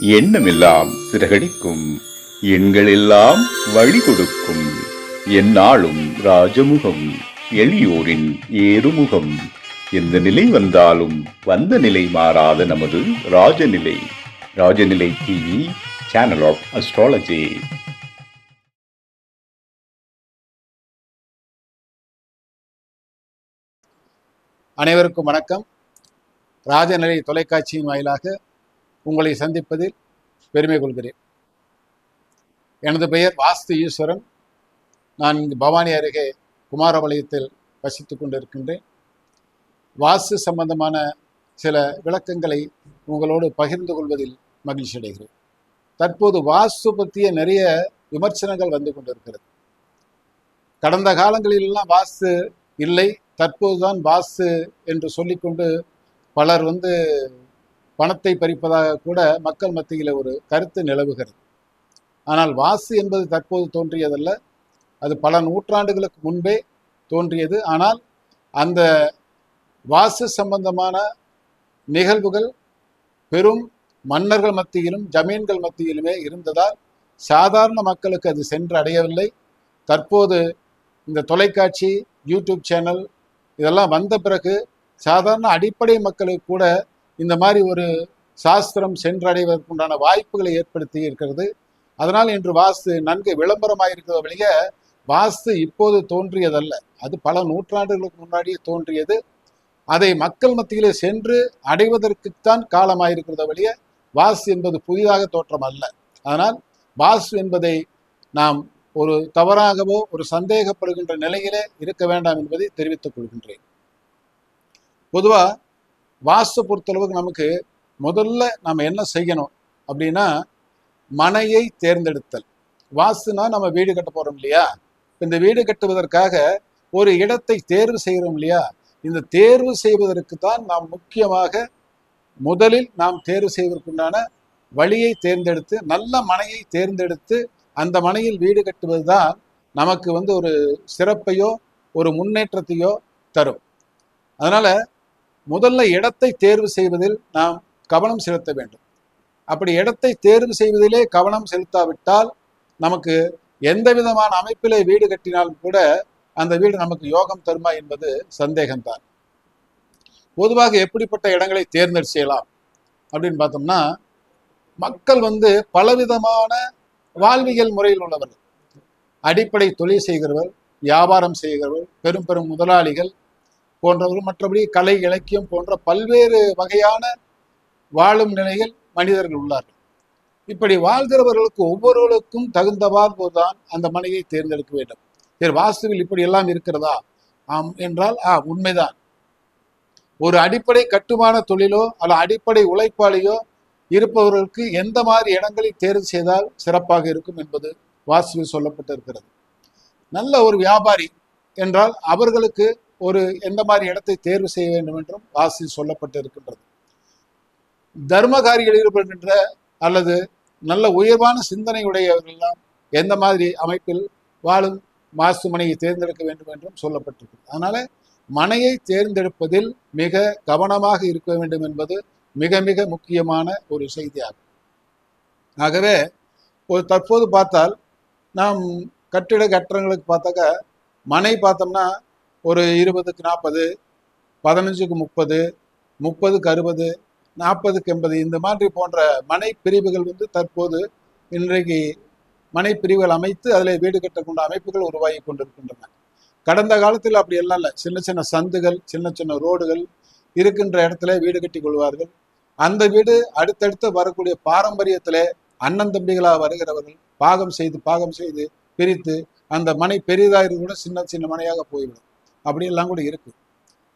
எண்ணமெல்லாம் சிறகடிக்கும். எண்களெல்லாம் வழி கொடுக்கும் எந்நாளும் ராஜமுகம் எளியோரின் ஏறுமுகம். எந்த நிலை வந்தாலும் வந்த நிலை மாறாத நமது Rajanilai. Rajanilai TV channel of astrology அனைவருக்கும் வணக்கம். ராஜநிலை தொலைக்காட்சியின் வாயிலாக உங்களை சந்திப்பதில் பெருமை கொள்கிறேன். எனது பெயர் வாஸ்து ஈஸ்வரன். நான் இங்கு பவானி அருகே குமாரபாளையத்தில் வசித்து கொண்டிருக்கின்றேன். வாஸ்து சம்பந்தமான சில விளக்கங்களை உங்களோடு பகிர்ந்து கொள்வதில் மகிழ்ச்சி அடைகிறேன். தற்போது வாஸ்து பற்றிய நிறைய விமர்சனங்கள் வந்து கொண்டிருக்கிறது. கடந்த காலங்களிலெல்லாம் வாஸ்து இல்லை. தற்போதுதான் வாஸ்து என்று சொல்லிக்கொண்டு பலர் வந்து பணத்தை பறிப்பதாக கூட மக்கள் மத்தியில் ஒரு கருத்து நிலவுகிறது. ஆனால் வாசு என்பது தற்போது தோன்றியதல்ல. அது பல நூற்றாண்டுகளுக்கு முன்பே தோன்றியது. ஆனால் அந்த வாசு சம்பந்தமான நிகழ்வுகள் பெரும் மன்னர்கள் மத்தியிலும் ஜமீன்கள் மத்தியிலுமே இருந்ததால் சாதாரண மக்களுக்கு அது சென்று அடையவில்லை. தற்போது இந்த தொலைக்காட்சி யூடியூப் சேனல் இதெல்லாம் வந்த பிறகு சாதாரண அடிப்படை மக்களுக்கு கூட இந்த மாதிரி ஒரு சாஸ்திரம் சென்றடைவதற்குண்டான வாய்ப்புகளை ஏற்படுத்தி இருக்கிறது. அதனால் இன்று வாஸ்து நன்கு விளம்பரமாயிருக்கிறத வழிய வாஸ்து இப்போது தோன்றியதல்ல. அது பல நூற்றாண்டுகளுக்கு முன்னாடியே தோன்றியது. அதை மக்கள் மத்தியிலே சென்று அடைவதற்குத்தான் காலமாயிருக்கிறத வழிய வாஸ்து என்பது புதிதாக தோற்றம் அல்ல. அதனால் வாஸ்து என்பதை நாம் ஒரு தவறாகவோ ஒரு சந்தேகப்படுகின்ற நிலையிலே இருக்க வேண்டாம் என்பதை தெரிவித்துக் கொள்கின்றேன். பொதுவா வாஸ்து பொறுத்தளவுக்கு நமக்கு முதல்ல நம்ம என்ன செய்யணும் அப்படின்னா மனையை தேர்ந்தெடுத்தல். வாஸ்துனா நம்ம வீடு கட்ட போகிறோம் இல்லையா? இந்த வீடு கட்டுவதற்காக ஒரு இடத்தை தேர்வு செய்கிறோம் இல்லையா? இந்த தேர்வு செய்வதற்கு தான் நாம் முக்கியமாக முதலில் நாம் தேர்வு செய்வதற்குண்டான வழியை தேர்ந்தெடுத்து நல்ல மனையை தேர்ந்தெடுத்து அந்த மனையில் வீடு கட்டுவது தான் நமக்கு வந்து ஒரு சிறப்பையோ ஒரு முன்னேற்றத்தையோ தரும். அதனால் முதல்ல இடத்தை தேர்வு செய்வதில் நாம் கவனம் செலுத்த வேண்டும். அப்படி இடத்தை தேர்வு செய்வதிலே கவனம் செலுத்தாவிட்டால் நமக்கு எந்த விதமான அமைப்பிலே வீடு கட்டினாலும் கூட அந்த வீடு நமக்கு யோகம் தருமா என்பது சந்தேகம்தான். பொதுவாக எப்படிப்பட்ட இடங்களை தேர்ந்தெடு செய்யலாம் அப்படின்னு பார்த்தோம்னா மக்கள் வந்து பலவிதமான வாழ்வியல் முறையில் உள்ளவர்கள். அடிப்படை தொழில் செய்கிறவர் வியாபாரம் செய்கிறவர் பெரும் பெரும் முதலாளிகள் போன்றவர்கள் மற்றபடி கலை இலக்கியம் போன்ற பல்வேறு வகையான வாழும் நிலையில் மனிதர்கள் உள்ளார்கள். இப்படி வாழ்கிறவர்களுக்கு ஒவ்வொருவருக்கும் தகுந்தவாறு தான் அந்த மனையை தேர்ந்தெடுக்க வேண்டும். சரி வாஸ்துவில் இப்படி எல்லாம் இருக்கிறதா? ஆம் என்றால் ஆ உண்மைதான். ஒரு அடிப்படை கட்டுமான தொழிலோ அல்ல அடிப்படை உழைப்பாளியோ இருப்பவர்களுக்கு எந்த மாதிரி இடங்களை தேர்வு செய்தால் சிறப்பாக இருக்கும் என்பது வாஸ்துவில் சொல்லப்பட்டிருக்கிறது. நல்ல ஒரு வியாபாரி என்றால் அவர்களுக்கு ஒரு எந்த மாதிரி இடத்தை தேர்வு செய்ய வேண்டும் என்றும் சொல்லப்பட்டு இருக்கின்றது தர்மகாரிகள் ஈடுபடுகின்ற அல்லது நல்ல உயர்வான சிந்தனையுடையவர்கள்லாம் எந்த மாதிரி அமைப்பில் வாழும் வாஸ்து மனையை தேர்ந்தெடுக்க வேண்டும் என்றும் சொல்லப்பட்டிருக்கு அதனால மனையை தேர்ந்தெடுப்பதில் மிக கவனமாக இருக்க வேண்டும் என்பது மிக மிக முக்கியமான ஒரு செய்தியாகும். ஆகவே ஒரு தற்போது பார்த்தால் நாம் கட்டிட கட்டடங்களுக்கு பார்த்தாக்க மனை பார்த்தோம்னா ஒரு இருபதுக்கு நாற்பது பதினஞ்சுக்கு முப்பது முப்பதுக்கு அறுபது நாற்பதுக்கு எண்பது இந்த மாதிரி போன்ற மனை பிரிவுகள் வந்து தற்போது இன்றைக்கு மனை பிரிவுகள் அமைத்து அதில் வீடு கட்டக்கூடிய அமைப்புகள் உருவாகி கொண்டிருக்கின்றன. கடந்த காலத்தில் அப்படி எல்லாம் இல்லை. சின்ன சின்ன சந்துகள் சின்ன சின்ன ரோடுகள் இருக்கின்ற இடத்துல வீடு கட்டி கொள்வார்கள். அந்த வீடு அடுத்தடுத்து வரக்கூடிய பாரம்பரியத்தில் அண்ணன் தம்பிகளாக வருகிறவர்கள் பாகம் செய்து பாகம் செய்து பிரித்து அந்த மனை பெரிதாக இருந்து கூட சின்ன சின்ன மனையாக போய்விடும். அப்படியெல்லாம் கூட இருக்கு.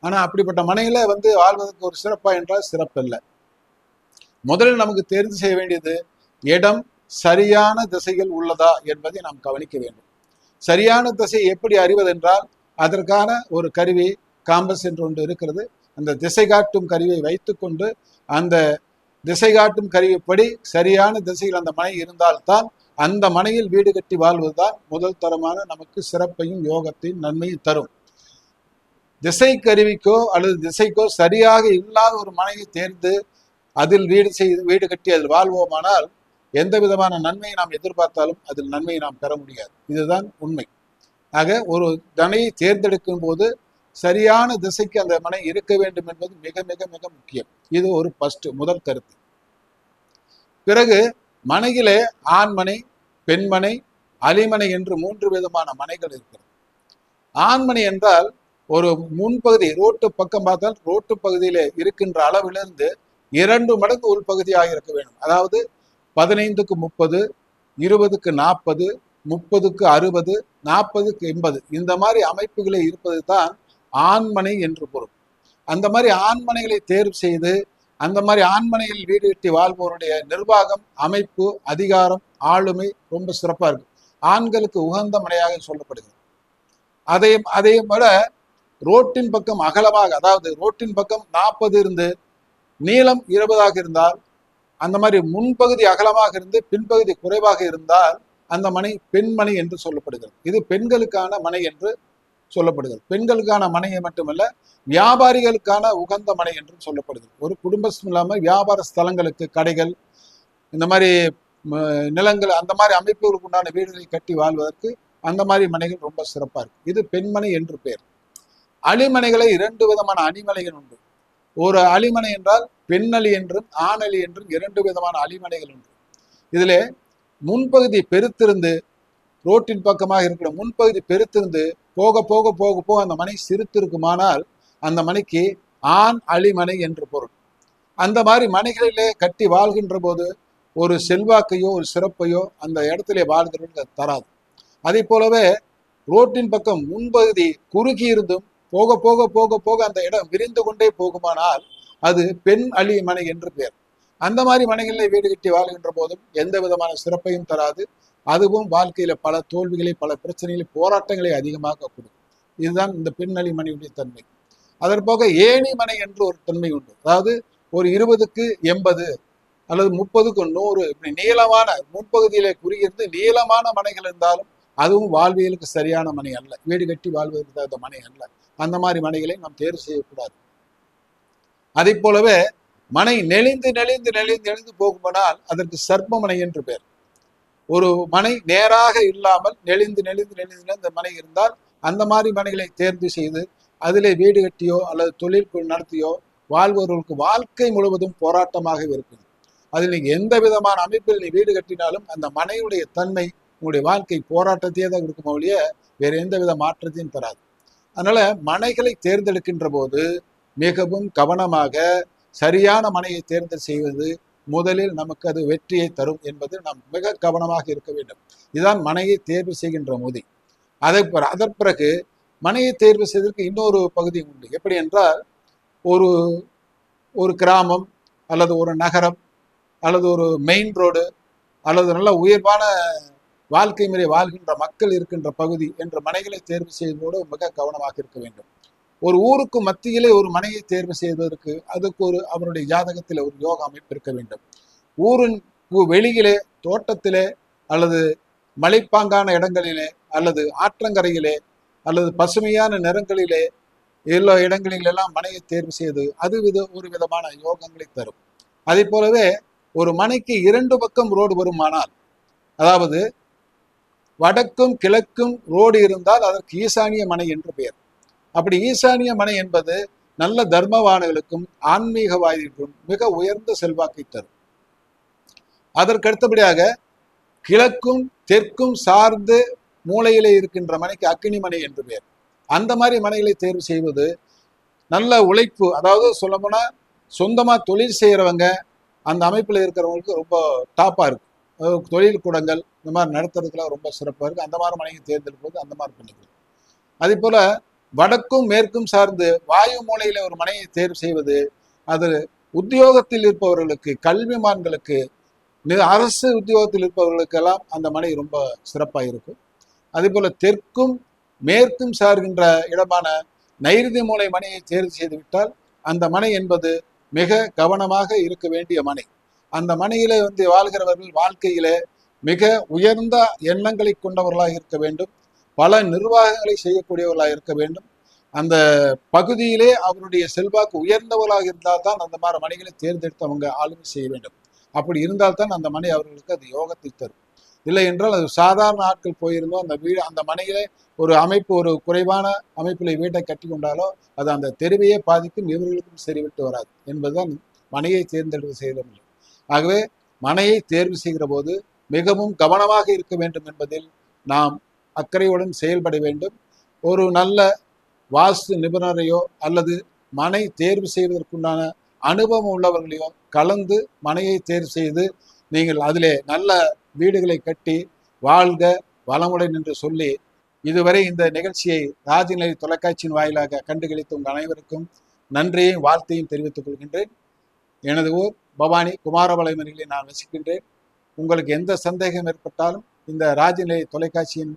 ஆனால் அப்படிப்பட்ட மனையில் வந்து வாழ்வதற்கு ஒரு சிறப்பா என்றால் சிறப்பு இல்லை முதலில் நமக்கு தெரிந்து செய்ய வேண்டியது இடம் சரியான திசையில் உள்ளதா என்பதை நாம் கவனிக்க வேண்டும். சரியான திசையை எப்படி அறிவதென்றால் அதற்கான ஒரு கருவி காம்பஸ் என்று ஒன்று இருக்கிறது. அந்த திசை காட்டும் கருவியை வைத்துக்கொண்டு அந்த திசை காட்டும் கருவிப்படி சரியான திசையில் அந்த மனை இருந்தால்தான் அந்த மனையில் வீடு கட்டி வாழ்வதுதான் முதல் தரமான நமக்கு சிறப்பையும் யோகத்தையும் நன்மையும் தரும். திசை கருவிக்கோ அல்லது திசைக்கோ சரியாக இல்லாத ஒரு மனையை தேர்ந்து அதில் வீடு செய்து வீடு கட்டி அதில் வாழ்வோமானால் எந்த விதமான நன்மையை நாம் எதிர்பார்த்தாலும் அதில் நன்மையை நாம் பெற முடியாது. இதுதான் உண்மை. ஆக ஒரு தனையை தேர்ந்தெடுக்கும் போது சரியான திசைக்கு அந்த மனை இருக்க வேண்டும் என்பது மிக மிக மிக முக்கியம். இது ஒரு ஃபர்ஸ்ட் முதல் கருத்து. பிறகு மனையிலே ஆண்மனை பெண்மனை அலிமனை என்று மூன்று விதமான மனைகள் இருக்கிறது. ஆண்மனை என்றால் ஒரு முன்பகுதி ரோட்டு பக்கம் பார்த்தால் ரோட்டு பகுதியில் இருக்கின்ற அளவிலிருந்து இரண்டு மடங்கு உள்பகுதியாக இருக்க வேண்டும். அதாவது பதினைந்துக்கு முப்பது இருபதுக்கு நாற்பது முப்பதுக்கு அறுபது நாற்பதுக்கு எண்பது. இந்த மாதிரி அமைப்புகளை இருப்பது தான் ஆண்மனை என்று பொருள். அந்த மாதிரி ஆண்மனைகளை தேர்வு செய்து அந்த மாதிரி ஆண்மனையில் வீடு கட்டி வாழ்பவருடைய நிர்வாகம் அமைப்பு அதிகாரம் ஆளுமை ரொம்ப சிறப்பாக இருக்கும் ஆண்களுக்கு உகந்த மனையாக சொல்லப்படுகிறது. அதையும் அதே போல ரோட்டின் பக்கம் அகலமாக அதாவது ரோட்டின் பக்கம் நாற்பது இருந்து நீளம் இருபதாக இருந்தால் அந்த மாதிரி முன்பகுதி அகலமாக இருந்து பின்பகுதி குறைவாக இருந்தால் அந்த மனை பெண்மனை என்று சொல்லப்படுகிறது. இது பெண்களுக்கான மனை என்று சொல்லப்படுகிறது. பெண்களுக்கான மனையை மட்டுமல்ல வியாபாரிகளுக்கான உகந்த மனை என்றும் சொல்லப்படுகிறது. ஒரு குடும்பம் இல்லாமல் வியாபார ஸ்தலங்களுக்கு கடைகள் இந்த மாதிரி நிலங்கள் அந்த மாதிரி அமைப்புகளுக்கு உண்டான வீடுகளை கட்டி வாழ்வதற்கு அந்த மாதிரி மனைகள் ரொம்ப சிறப்பாக இருக்கு. இது பெண்மனை என்று பெயர் அலிமனைகளை இரண்டு விதமான அணிமலைகள் உண்டு. ஒரு அலிமனை என்றால் பெண்ணலி என்றும் ஆணலி என்றும் இரண்டு விதமான அலிமனைகள் உண்டு. இதிலே முன்பகுதி பெருத்திருந்து ரோட்டின் பக்கமாக இருக்கிற முன்பகுதி பெருத்திருந்து போக போக போக போக அந்த மனை சிரித்திருக்குமானால் அந்த மனைக்கு ஆண் அழிமனை என்று பொருள். அந்த மாதிரி மனைகளிலே கட்டி வாழ்கின்ற போது ஒரு செல்வாக்கையோ ஒரு சிறப்பையோ அந்த இடத்திலே வாழ்கிறவர்கள் தராது. அதே போலவே ரோட்டின் பக்கம் முன்பகுதி குறுகி இருந்தும் போக போக போக போக அந்த இடம் விரிந்து கொண்டே போகுமானால் அது பெண் அழி மனை என்று பெயர். அந்த மாதிரி மனைகளில் வீடு கட்டி வாழ்கின்ற போதும் எந்த விதமான சிறப்பையும் தராது. அதுவும் வாழ்க்கையில பல தோல்விகளை பல பிரச்சனைகளை போராட்டங்களை அதிகமாக கொடுக்கும். இதுதான் இந்த பெண்ணலி மனையுடைய தன்மை. அதற்போக ஏணி மனை என்று ஒரு தன்மை உண்டு. அதாவது ஒரு இருபதுக்கு எண்பது அல்லது முப்பதுக்கு நூறு இப்படி நீளமான முன்பகுதியிலே குறுகியிருந்து நீளமான மனைகள் இருந்தாலும் அதுவும் வாழ்வியலுக்கு சரியான மனை அல்ல. வீடு கட்டி வாழ்வதற்கு அந்த மனை அல்ல. அந்த மாதிரி மனைகளை நாம் தேர்வு செய்யக்கூடாது. அதை போலவே மனை நெளிந்து நெளிந்து நெளிந்து நெளிந்து போகுமானால் அதற்கு சர்ப்ப மனை என்று பெயர். ஒரு மனை நேராக இல்லாமல் நெளிந்து நெளிந்து நெளிந்து அந்த மனை இருந்தால் அந்த மாதிரி மனைகளை தேர்ந்து செய்து அதிலே வீடு கட்டியோ அல்லது தொழில் நடத்தியோ வாழ்பவர்களுக்கு வாழ்க்கை முழுவதும் போராட்டமாக இருக்கும். அதில் நீங்க எந்த விதமான அமைப்பில் நீ வீடு கட்டினாலும் அந்த மனையுடைய தன்மை உங்களுடைய வாழ்க்கை போராட்டத்தையே தான் கொடுக்கும் ஒழிய வேற எந்த வித மாற்றத்தையும் தராது. அதனால மனைகளை தேர்ந்தெடுக்கின்ற போது மிகவும் கவனமாக சரியான மனையை தேர்ந்து செய்வது முதலில் நமக்கு அது வெற்றியை தரும் என்பது நாம் மிக கவனமாக இருக்க வேண்டும். இதுதான் மனையை தேர்வு செய்கின்ற மோதி. அதை பிற- அதன் பிறகு மனையை தேர்வு செய்வதற்கு இன்னொரு பகுதி உண்டு. எப்படி என்றால் ஒரு ஒரு கிராமம் அல்லது ஒரு நகரம் அல்லது ஒரு மெயின் ரோடு அல்லது நல்ல உயர்வான வாழ்க்கை முறை வாழ்கின்ற மக்கள் இருக்கின்ற பகுதி என்ற மனைகளை தேர்வு செய்வதோடு மிக கவனமாக இருக்க வேண்டும். ஒரு ஊருக்கு மத்தியிலே ஒரு மனையை தேர்வு செய்வதற்கு அதுக்கு ஒரு அவருடைய ஜாதகத்தில் ஒரு யோக அமைப்பு இருக்க வேண்டும். ஊரின் வெளியிலே தோட்டத்திலே அல்லது மலைப்பாங்கான இடங்களிலே அல்லது ஆற்றங்கரையிலே அல்லது பசுமையான நிறங்களிலே எல்லா இடங்களிலெல்லாம் மனையை தேர்வு செய்து அது வித ஒரு விதமான யோகங்களை தரும். அதே போலவே ஒரு மனைக்கு இரண்டு பக்கம் ரோடு வருமானால் அதாவது வடக்கும் கிழக்கும் ரோடு இருந்தால் அதற்கு ஈசானிய மனை என்று பெயர். அப்படி ஈசானிய மனை என்பது நல்ல தர்மவான்களுக்கும் ஆன்மீகவாதிகளுக்கும் மிக உயர்ந்த செல்வாக்கை தரும். அதற்கு அடுத்தபடியாக கிழக்கும் தெற்கும் சார்ந்து மூளையிலே இருக்கின்ற மனைக்கு அக்கினி மனை என்று பெயர். அந்த மாதிரி மனைகளை தேர்வு செய்வது நல்ல உழைப்பு. அதாவது சொல்லப்போனால் சொந்தமாக தொழில் செய்கிறவங்க அந்த அமைப்பில் இருக்கிறவங்களுக்கு ரொம்ப டாப்பாக இருக்கும். தொழில் கூடங்கள் இந்த மாதிரி நடத்துறதுக்குலாம் ரொம்ப சிறப்பாக இருக்கு. அந்த மாதிரி மனையை தேர்ந்தெடுப்பது அந்த மாதிரி பண்ணிக்கலாம் அதே போல வடக்கும் மேற்கும் சார்ந்து வாயு மூலையில் ஒரு மனையை தேர்வு செய்வது அது உத்தியோகத்தில் இருப்பவர்களுக்கு கல்விமான்களுக்கு அரசு உத்தியோகத்தில் இருப்பவர்களுக்கெல்லாம் அந்த மனை ரொம்ப சிறப்பாக இருக்கும். அதே போல தெற்கும் மேற்கும் சார்கின்ற இடமான நைருதி மூலை மனையை தேர்வு செய்துவிட்டால் அந்த மனை என்பது மிக கவனமாக இருக்க வேண்டிய மனை. அந்த மனையிலே வந்து வாழ்கிறவர்கள் வாழ்க்கையிலே மிக உயர்ந்த எண்ணங்களை கொண்டவர்களாக இருக்க வேண்டும். பல நிர்வாகங்களை செய்யக்கூடியவர்களாக இருக்க வேண்டும். அந்த பகுதியிலே அவருடைய செல்வாக்கு உயர்ந்தவர்களாக இருந்தால் தான் அந்த மாதிரி மனைகளை தேர்ந்தெடுத்து அவங்க ஆளுமை செய்ய வேண்டும். அப்படி இருந்தால்தான் அந்த மனை அவர்களுக்கு அது யோகத்தை தரும். இல்லை என்றால் அது சாதாரண ஆட்கள் போயிருந்தோம் அந்த வீடு அந்த மனையிலே ஒரு அமைப்பு ஒரு குறைவான அமைப்பில் வீட்டை கட்டி கொண்டாலோ அது அந்த தெருவையே பாதிக்கும் இவர்களுக்கும் சரிவிட்டு வராது. என்பதுதான் மனையை தேர்ந்தெடுப்பு செய்யவில்லை ஆகவே மனையை தேர்வு செய்கிற போது மிகவும் கவனமாக இருக்க வேண்டும் என்பதில் நாம் அக்கறையுடன் செயல்பட வேண்டும். ஒரு நல்ல வாஸ்து நிபுணரையோ அல்லது மனை தேர்வு செய்வதற்குண்டான அனுபவம் உள்ளவர்களையோ கலந்து மனையை தேர்வு செய்து நீங்கள் அதிலே நல்ல வீடுகளை கட்டி வாழ்க வளமுடன் என்று சொல்லி இதுவரை இந்த நிகழ்ச்சியை ராஜநிலை தொலைக்காட்சியின் வாயிலாக கண்டுகளித்த உங்கள் அனைவருக்கும் நன்றியையும் வாழ்த்தையும் தெரிவித்துக் கொள்கின்றேன். எனது ஊர் பவானி குமாரபாளையம் நான் வசிக்கின்றேன். உங்களுக்கு எந்த சந்தேகம் ஏற்பட்டாலும் இந்த ராஜநிலை தொலைக்காட்சியின்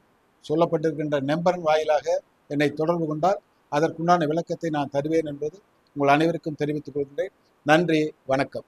சொல்லப்பட்டிருக்கின்ற நம்பரின் வாயிலாக என்னை தொடர்பு கொண்டால் அதற்குண்டான விளக்கத்தை நான் தருவேன் என்பது உங்கள் அனைவருக்கும் தெரிவித்துக் கொள்கின்றேன். நன்றி வணக்கம்.